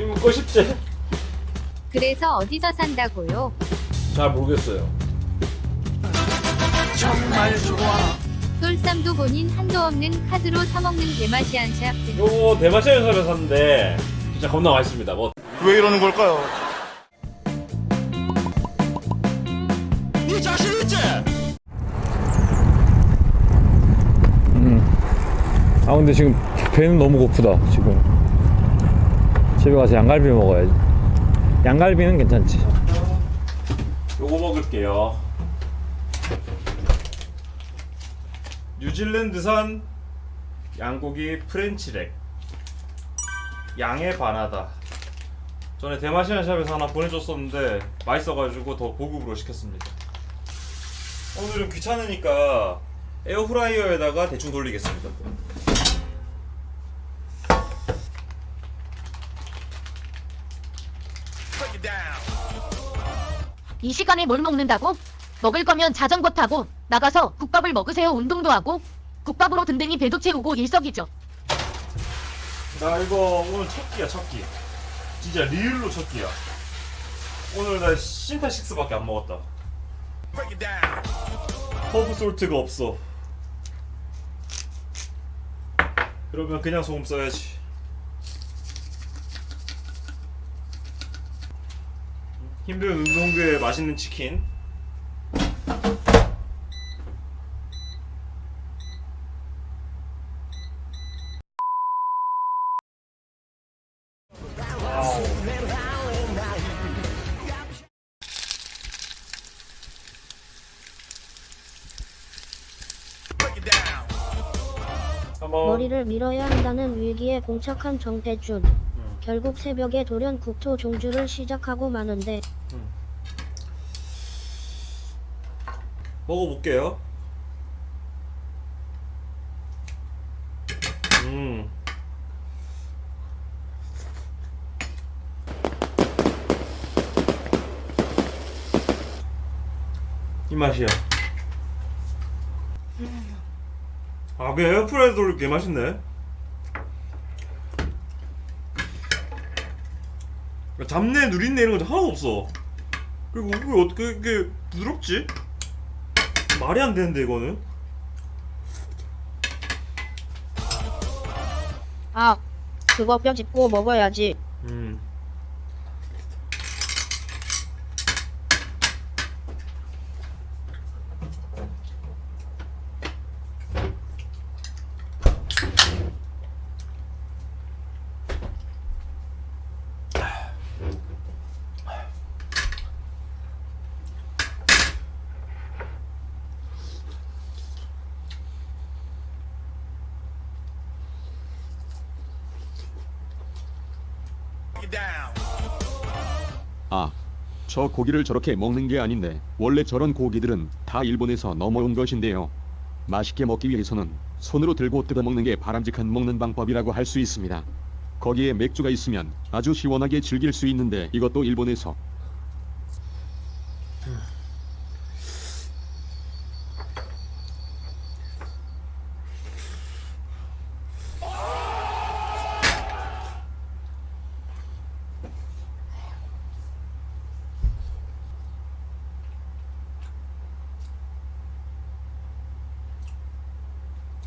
이 묻고 싶지? 그래서 어디서 산다고요? 잘 모르겠어요. 똘쌈도 본인 한도 없는 카드로 사먹는 대마시안 샵등 요거 대마시아에서 샀는데 진짜 겁나 맛있습니다. 뭐 왜 이러는 걸까요? 아 근데 지금 배는 너무 고프다 지금 집에 가서 양갈비 먹어야지 양갈비는 괜찮지 요거 먹을게요. 뉴질랜드산 양고기 프렌치렉 양의 바나다. 전에 대마시안 샵에서 하나 보내줬었는데 맛있어가지고 더 고급으로 시켰습니다. 오늘은 귀찮으니까 에어프라이어에다가 대충 돌리겠습니다. 이 시간에 뭘 먹는다고? 먹을 거면 자전거 타고 나가서 국밥을 먹으세요. 운동도 하고 국밥으로 든든히 배도 채우고 일석이조. 나 이거 오늘 첫 끼야 첫 끼. 진짜 리얼로 첫 끼야. 오늘 나 신타식스밖에 안 먹었다. 허브 솔트가 없어. 그러면 그냥 소금 써야지. 힘든 운동부에 맛있는 치킨. 머리를 밀어야 한다는 위기에 봉착한 정태준. 결국 새벽에 돌연 국토 종주를 시작하고 마는데 먹어볼게요. 음. 이 맛이야. 아, 그 에어프라이어 돌리 게 맛있네. 잡내, 누린내 이런 거 하나도 없어. 그리고 이게 어떻게 이게 부드럽지? 말이 안 되는데 이거는. 아 그거 뼈 짚고 먹어야지. 음. 아, 저 고기를 저렇게 먹는 게 아닌데 원래 저런 고기들은 다 일본에서 넘어온 것인데요. 맛있게 먹기 위해서는 손으로 들고 뜯어 먹는 게 바람직한 먹는 방법이라고 할 수 있습니다. 거기에 맥주가 있으면 아주 시원하게 즐길 수 있는데 이것도 일본에서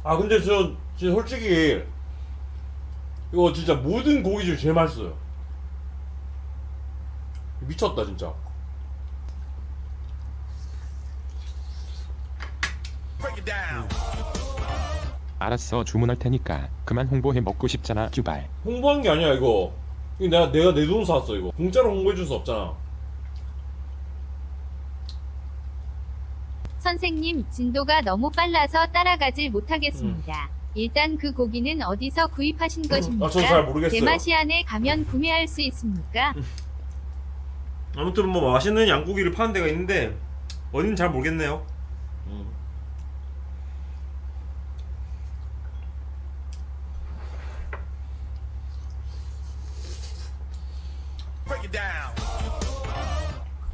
아 근데 저 진짜 솔직히 이거 진짜 모든 고기 중에 제일 맛있어요. 미쳤다 진짜. 알았어 주문할 테니까 그만 홍보해 먹고 싶잖아 큐발 홍보한 게 아니야 이거. 이거 내가 내가 내돈 샀어 이거. 공짜로 홍보해 줄 수 없잖아. 선생님 진도가 너무 빨라서 따라가질 못하겠습니다. 일단 그 고기는 어디서 구입하신 것입니까? 아, 저잘 모르겠어요. 대마시안에 가면 구매할 수 있습니까? 아무튼 뭐 맛있는 양고기를 파는 데가 있는데 어딘지 잘 모르겠네요. 음.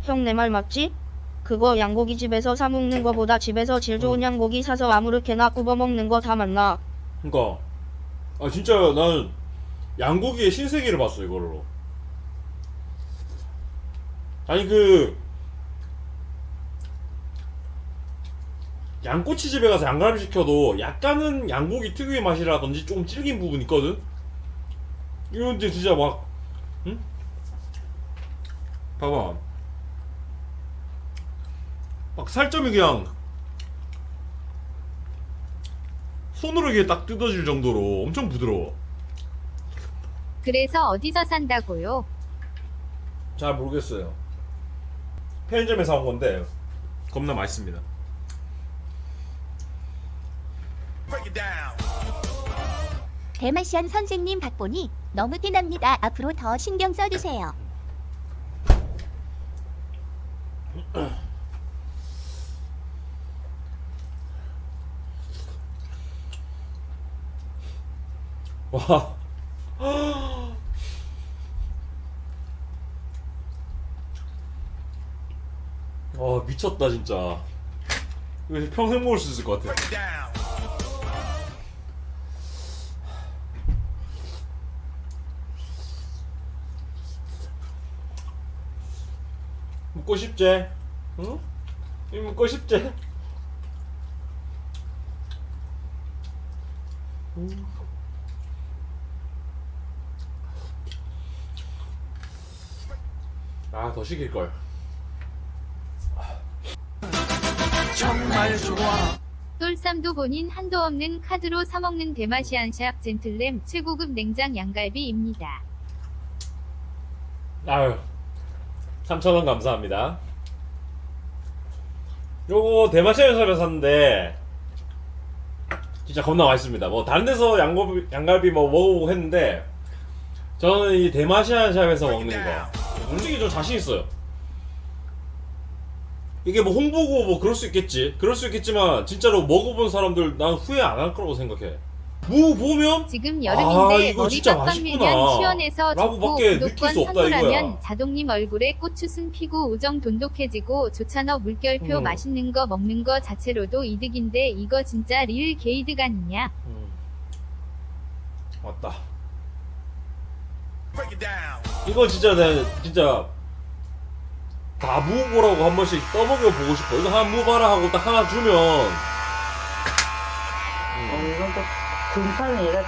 형 내 말 맞지? 그거 양고기 집에서 사 먹는 거보다 집에서 질 좋은 양고기 사서 아무렇게나 구워 먹는 거 다 맞나? 그러니까 아 진짜 나는 양고기의 신세계를 봤어 이걸로. 아니 그 양꼬치 집에 가서 양갈비 시켜도 약간은 양고기 특유의 맛이라든지 조금 질긴 부분 있거든. 이제 진짜 막, 응? 봐봐. 막 살점이 그냥 손으로 이게 딱 뜯어질 정도로 엄청 부드러워. 그래서 어디서 산다고요? 잘 모르겠어요. 편의점에서 온 건데 겁나 맛있습니다. 대마시안 선생님 박보니 너무 티납니다. 앞으로 더 신경 써주세요. 와. 와 미쳤다 진짜. 이거 평생 먹을 수 있을 것 같아. 먹고 싶지? 응? 이 먹고 싶지? 아 더 시킬 걸. 똘쌈도 본인 한도 없는 카드로 사먹는 대마시안 샵 젠틀램 최고급 냉장 양갈비입니다. 아유 3,000원 감사합니다. 요거 대마시안에서 샀는데 진짜 겁나 맛있습니다. 뭐 다른 데서 양갈비, 양갈비 뭐 먹어보고 했는데 저는 이 대마시안 샵에서 먹는 거 솔직히 좀 자신 있어요 이게 뭐 홍보고 뭐 그럴 수 있겠지 그럴 수 있겠지만 진짜로 먹어본 사람들 난 후회 안 할 거라고 생각해 무 보면 지금 아, 여름인데 이거 머리 진짜 맛있구나. 시원해서 라고 좋고 밖에 느낄 구독권 수 없다, 선물하면. 자동님 얼굴에 고추순 피고 우정 돈독해지고 좋잖아 물결표 음. 맛있는 거 먹는 거 자체로도 이득인데 이거 진짜 리을 게이득 아니냐? 음. 왔다. 이거 진짜 내 진짜 다 무보라고 한 번씩 떠먹여 보고 싶어. 이거 하나 무봐라 하고 딱 하나 주면 어, 음. 이건 또 등판은 얘가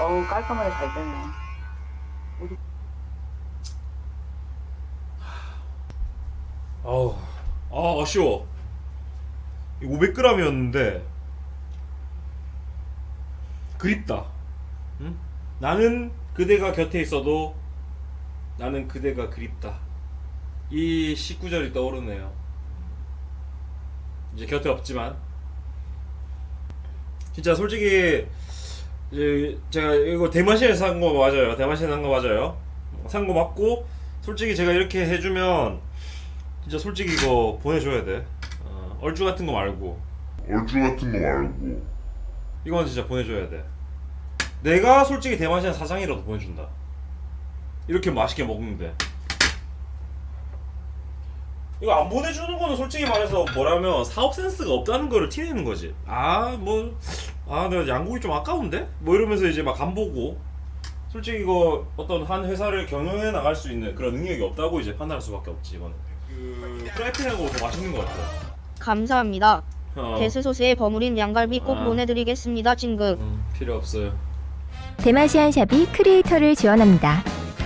어우 깔끔하게 잘 됐네. 아우 아 아쉬워. 500g이었는데 그립다. 응? 나는 그대가 곁에 있어도 나는 그대가 그립다. 이 19절이 떠오르네요. 이제 곁에 없지만 진짜 솔직히 이제 제가 이거 대마시에서 산거 맞아요. 대마시에서 산거 맞아요. 산 거 맞고 솔직히 제가 이렇게 해주면 진짜 솔직히 이거 보내줘야 돼. 어, 얼주 같은 거 말고 얼주 같은 거 말고 이건 진짜 보내줘야 돼. 내가 솔직히 대마시안 사장이라도 보내준다. 이렇게 맛있게 먹는데. 이거 안 보내주는 거는 솔직히 말해서 뭐라면 사업 센스가 없다는 거를 티내는 거지. 아, 뭐, 아, 내가 양고기 좀 아까운데? 뭐 이러면서 이제 막간 보고. 솔직히 이거 어떤 한 회사를 경영해 나갈 수 있는 그런 능력이 없다고 이제 판단할 수밖에 없지, 이거는. 그, 프라이팬하고 더 맛있는 것 같아. 감사합니다. 어, 데스소스에 버무린 양갈비 꼭 아. 보내드리겠습니다. 찡긋. 음, 필요 없어요. 대마시안 샵이 크리에이터를 지원합니다.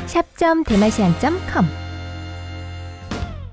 샵.대마시안.com